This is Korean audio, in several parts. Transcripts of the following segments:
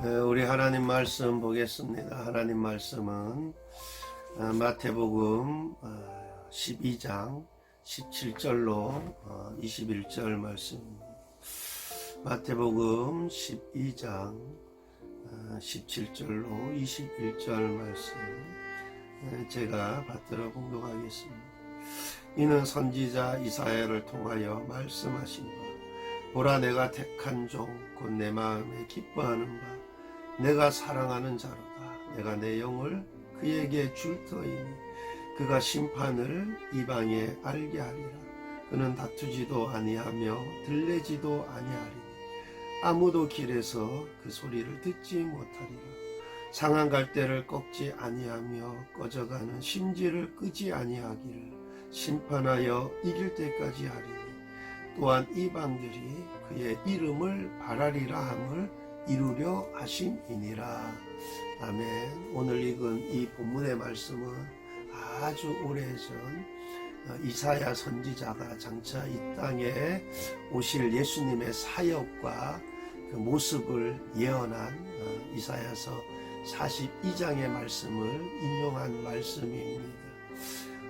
네, 우리 하나님 말씀 보겠습니다. 하나님 말씀은 어, 마태복음 12장 17절로 21절 말씀입니다. 마태복음 12장 17절로 21절 말씀 네, 제가 받들어 공독하겠습니다. 이는 선지자 이사야를 통하여 말씀하신 바 보라 내가 택한 종 곧 내 마음에 기뻐하는 바 내가 사랑하는 자로다. 내가 내 영을 그에게 줄 터이니 그가 심판을 이방에 알게 하리라. 그는 다투지도 아니하며 들레지도 아니하리니 아무도 길에서 그 소리를 듣지 못하리라. 상한 갈대를 꺾지 아니하며 꺼져가는 심지를 끄지 아니하기를 심판하여 이길 때까지 하리니 또한 이방들이 그의 이름을 바라리라 함을 이루려 하심이니라. 아멘. 오늘 읽은 이 본문의 말씀은 아주 오래전 어, 이사야 선지자가 장차 이 땅에 오실 예수님의 사역과 그 모습을 예언한 어, 이사야서 42장의 말씀을 인용한 말씀입니다.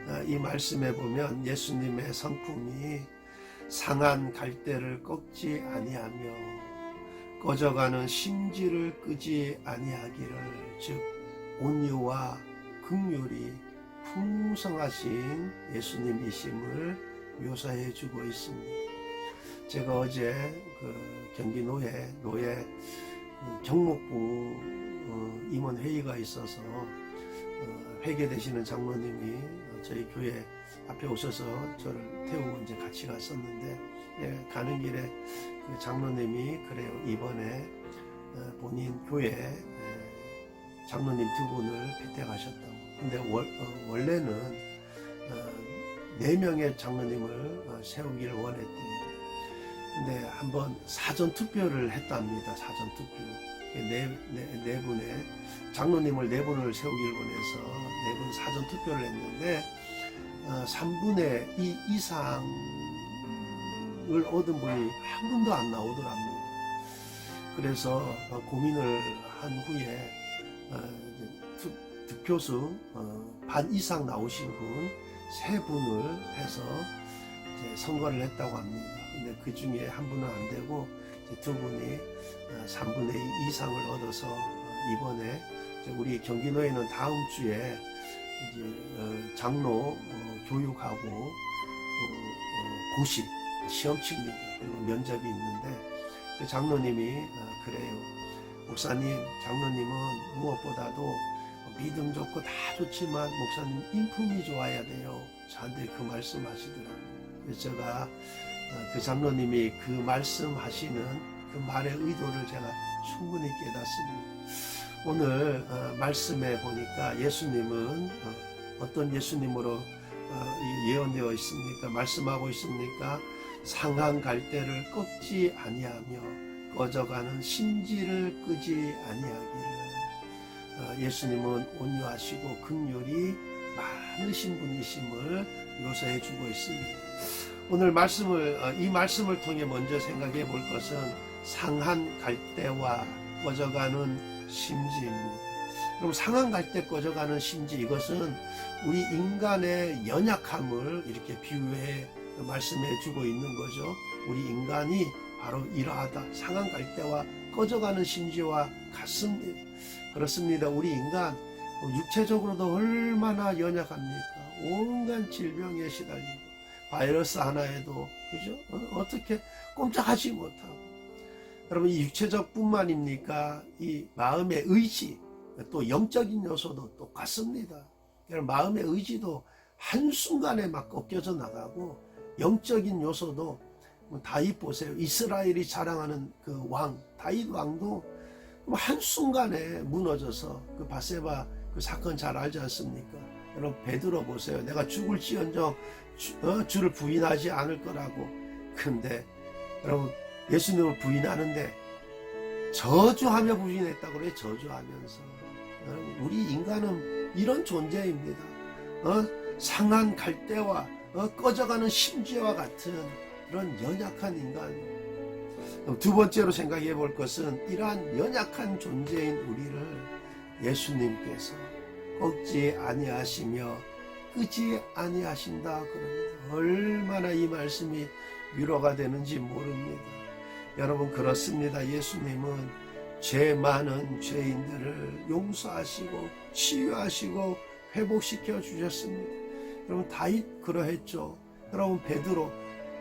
어, 이 말씀에 보면 예수님의 성품이 상한 갈대를 꺾지 아니하며 꺼져가는 심지를 끄지 아니하기를 즉 온유와 극률이 풍성하신 예수님이심을 묘사해 주고 있습니다. 제가 어제 그 경기 노예 노예 그 경목부 어, 임원 회의가 있어서 어, 회계되시는 장로님이 저희 교회 앞에 오셔서 저를 태우고 이제 같이 갔었는데 예, 가는 길에 그 장로님이 그래요 이번에 어, 본인 교회 에, 장로님 두 분을 피택하셨다고. 근데 월, 어, 원래는 어, 네 명의 장로님을 어, 세우기를 원했대요. 근데 한번 사전 투표를 했답니다. 사전 투표. 네, 네, 네 분의 장로님을 네 분을 세우기를 원해서 네 분 사전 투표를 했는데 어, 3분의 2 이상 을 얻은 분이 한 분도 안 나오더랍니다. 그래서 어, 고민을 한 후에 어, 득표수 어, 반 이상 나오신 분 세 분을 해서 선거를 했다고 합니다. 근데 그 중에 한 분은 안 되고 두 분이 어, 3분의 2 이상을 얻어서 어, 이번에 우리 경기도에는 다음 주에 장로 어, 교육하고 고시 시험. 그리고 면접이 있는데 그 장로님이 어, 그래요. 목사님, 장로님은 무엇보다도 믿음 좋고 다 좋지만 목사님 인품이 좋아야 돼요. 저한테 그 말씀 하시더라고요. 그래서 제가 어, 그 장로님이 그 말씀하시는 그 말의 의도를 제가 충분히 깨닫습니다. 오늘 어, 말씀에 보니까 예수님은 어, 떤 예수님으로 어, 이 예언되어 있습니까? 말씀하고 있습니까? 상한 갈대를 꺾지 아니하며 꺼져가는 심지를 끄지 아니하기를 어, 예수님은 온유하시고 극률이 많으신 분이심을 묘사해 주고 있습니다. 오늘 말씀을 어, 이 말씀을 통해 먼저 생각해 볼 것은 상한 갈대와 꺼져가는 심지입니다. 그럼 상한 갈대 꺼져가는 심지 이것은 우리 인간의 연약함을 이렇게 비유해 말씀해 주고 있는 거죠. 우리 인간이 바로 이러하다. 상한 갈대와 꺼져가는 심지와 같습니다. 그렇습니다. 우리 인간 육체적으로도 얼마나 연약합니까? 온갖 질병에 시달리고 바이러스 하나에도 그죠? 어, 어떻게 꼼짝하지 못하고 여러분 이 육체적뿐만입니까? 이 마음의 의지 또 영적인 요소도 똑같습니다. 마음의 의지도 한순간에 막 꺾여져 나가고 영적인 요소도 뭐 다윗 보세요. 이스라엘이 자랑하는 그 왕, 다윗 왕도 뭐 한순간에 무너져서 그 바세바 그 사건 잘 알지 않습니까? 여러분 베드로 보세요. 내가 죽을지언정 주, 어? 주를 부인하지 않을 거라고. 근데 여러분 예수님을 부인하는데 저주하며 부인했다고 그래 저주하면서 여러분 우리 인간은 이런 존재입니다. 어? 상한 갈대와 어? 꺼져가는 심지와 같은 그런 연약한 인간. 두 번째로 생각해 볼 것은 이러한 연약한 존재인 우리를 예수님께서 꺾지 아니하시며 끄지 아니하신다 그럽니다. 얼마나 이 말씀이 위로가 되는지 모릅니다. 여러분 그렇습니다. 예수님은 죄 많은 죄인들을 용서하시고 치유하시고 회복시켜 주셨습니다. 여러분 다윗 그러했죠. 여러분 베드로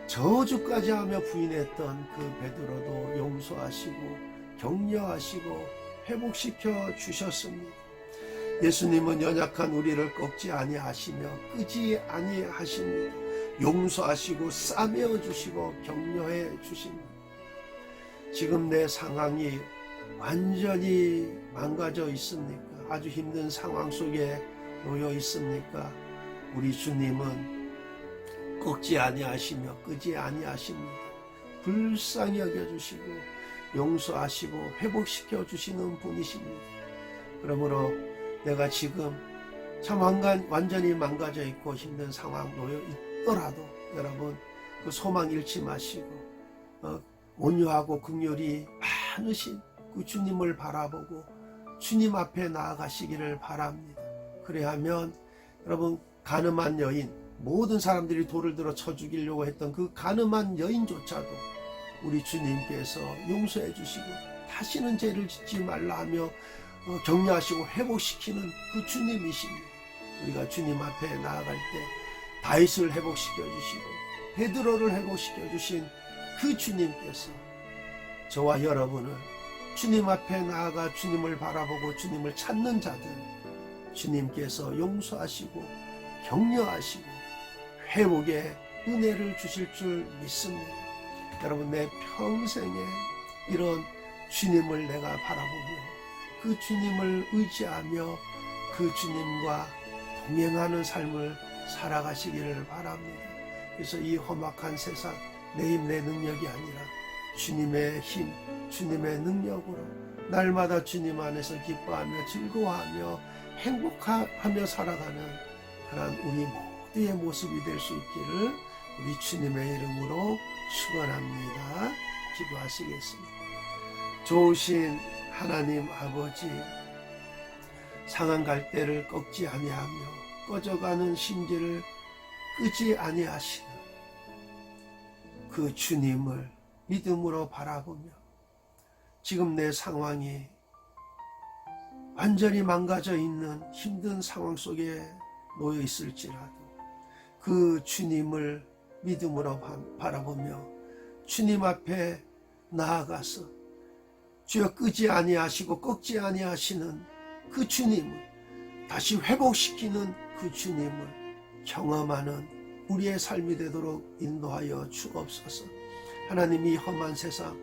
저주까지 하며 부인했던 그 베드로도 용서하시고 격려하시고 회복시켜 주셨습니다. 예수님은 연약한 우리를 꺾지 아니하시며 끄지 아니하십니다. 용서하시고 싸매어 주시고 격려해 주십니다. 지금 내 상황이 완전히 망가져 있습니까? 아주 힘든 상황 속에 놓여 있습니까? 우리 주님은 꺾지 아니하시며 끄지 아니하십니다. 불쌍히 여겨주시고 용서하시고 회복시켜 주시는 분이십니다. 그러므로 내가 지금 참 완간, 완전히 망가져 있고 힘든 상황 놓여 있더라도 여러분 그 소망 잃지 마시고 어, 온유하고 긍휼이 많으신 그 주님을 바라보고 주님 앞에 나아가시기를 바랍니다. 그래야면 여러분 가늠한 여인 모든 사람들이 돌을 들어 쳐 죽이려고 했던 그 가늠한 여인조차도 우리 주님께서 용서해 주시고 다시는 죄를 짓지 말라 하며 어, 격려하시고 회복시키는 그 주님이십니다. 우리가 주님 앞에 나아갈 때 다윗을 회복시켜 주시고 베드로를 회복시켜 주신 그 주님께서 저와 여러분을 주님 앞에 나아가 주님을 바라보고 주님을 찾는 자들 주님께서 용서하시고 격려하시고 회복의 은혜를 주실 줄 믿습니다. 여러분 내 평생에 이런 주님을 내가 바라보며 그 주님을 의지하며 그 주님과 동행하는 삶을 살아가시기를 바랍니다. 그래서 이 험악한 세상 내 힘 내 능력이 아니라 주님의 힘, 주님의 능력으로 날마다 주님 안에서 기뻐하며 즐거워하며 행복하며 살아가는 그러한 우리 모두의 모습이 될 수 있기를 우리 주님의 이름으로 축원합니다. 기도하시겠습니다. 좋으신 하나님 아버지 상한 갈대를 꺾지 아니하며 꺼져가는 심지를 끄지 아니하시는 그 주님을 믿음으로 바라보며 지금 내 상황이 완전히 망가져 있는 힘든 상황 속에 놓여 있을지라도 그 주님을 믿음으로 바- 바라보며 주님 앞에 나아가서 주여 끄지 아니하시고 꺾지 아니하시는 그 주님을 다시 회복시키는 그 주님을 경험하는 우리의 삶이 되도록 인도하여 주옵소서. 하나님 이 험한 세상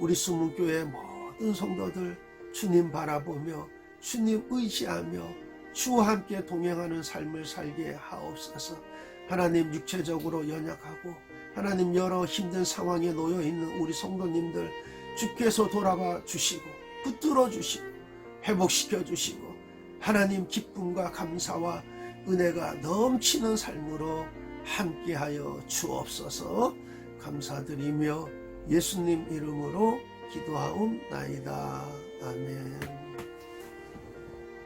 우리 수문교회 모든 성도들 주님 바라보며 주님 의지하며 주와 함께 동행하는 삶을 살게 하옵소서. 하나님 육체적으로 연약하고 하나님 여러 힘든 상황에 놓여 있는 우리 성도님들 주께서 돌아봐 주시고 붙들어 주시고 회복시켜 주시고 하나님 기쁨과 감사와 은혜가 넘치는 삶으로 함께하여 주옵소서 감사드리며 예수님 이름으로 기도하옵나이다. 아멘.